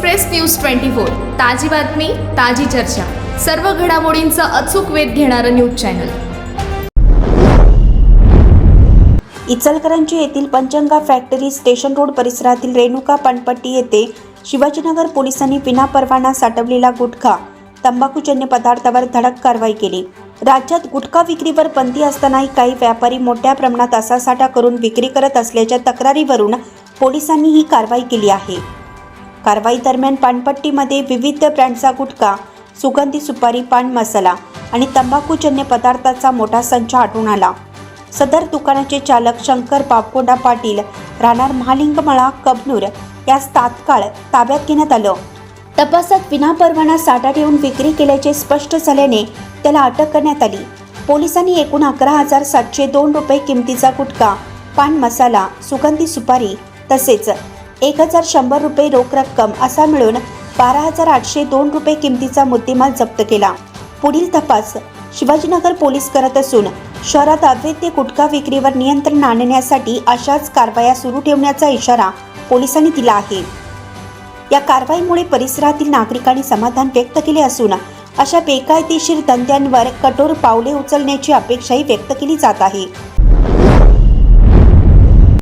Express news twenty four ताजी बातमी ताजी चर्चा. सर्व घडामोडींचा अचूक वेध घेणारं न्यूज चॅनल. इचलकरंजी येथील पंचंगा फॅक्टरी स्टेशन रोड परिसरातील रेणुका पणपट्टी येथे शिवाजीनगर पोलिसांनी विनापरवाना साठवलेला गुटखा तंबाखूजन्य पदार्थावर धडक कारवाई केली. राज्यात गुटखा विक्रीवर बंदी असतानाही काही व्यापारी मोठ्या प्रमाणात असा साठा करून विक्री करत असल्याच्या तक्रारीवरून पोलिसांनी ही कारवाई केली आहे. कारवाई दरम्यान पानपट्टीमध्ये विविध ब्रँडचा गुटखा सुगंधी सुपारी पान मसाला आणि तंबाखूजन्य पदार्थाचा मोठा संच आढळून आला. सदर दुकानाचे चालक शंकर बापकोंडा पाटील राहणार महालिंगमळा कबनूर यास तात्काळ ताब्यात घेण्यात आलं. तपासात विनापरवाना साठा ठेवून विक्री केल्याचे स्पष्ट झाल्याने त्याला अटक करण्यात आली. पोलिसांनी एकूण अकरा हजार सातशे दोन रुपये किमतीचा गुटखा पान मसाला सुगंधी सुपारी तसेच एक हजार शंभर रुपये रोख रक्कम असा मिळून बारा हजार आठशे दोन रुपये किमतीचा मुद्देमाल जप्त केला. पुढील तपास शिवाजीनगर पोलीस करत असून शहरात अवैध गुटखा विक्रीवर नियंत्रण आणण्यासाठी अशाच कारवाया सुरू ठेवण्याचा इशारा पोलिसांनी दिला आहे. या कारवाईमुळे परिसरातील नागरिकांनी समाधान व्यक्त केले असून अशा बेकायदेशीर धंद्यांवर कठोर पावले उचलण्याची अपेक्षाही व्यक्त केली जात आहे.